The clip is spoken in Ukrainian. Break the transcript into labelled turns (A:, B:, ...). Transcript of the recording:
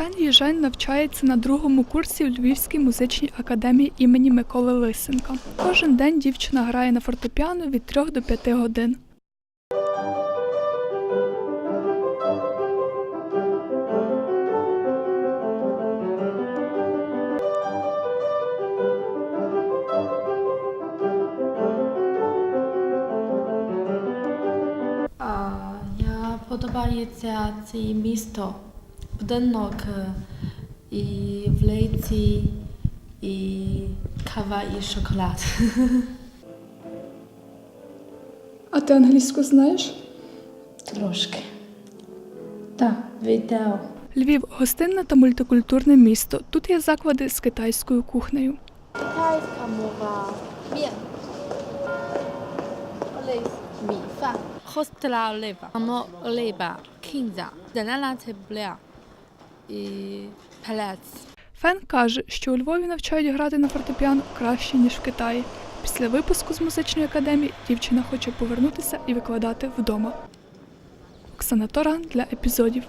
A: Фен Їжень навчається на другому курсі в Львівській музичній академії імені Миколи Лисенка. Кожен день дівчина грає на фортепіано від 3 до 5 годин.
B: А, я подобається це місто, е, і вулиці, і кава, і шоколад.
A: А ти англійську знаєш?
B: Трошки. Так, відео.
A: Львів гостинне та мультикультурне місто. Тут є заклади з китайською кухнею.
B: Китайська мова. Фан.
C: Hostela Oliva, Amo Oliva, Kinza, Danala Teblia і пелець.
A: Фен каже, що у Львові навчають грати на фортепіано краще, ніж в Китаї. Після випуску з музичної академії дівчина хоче повернутися і викладати вдома. Оксана Торан для епізодів.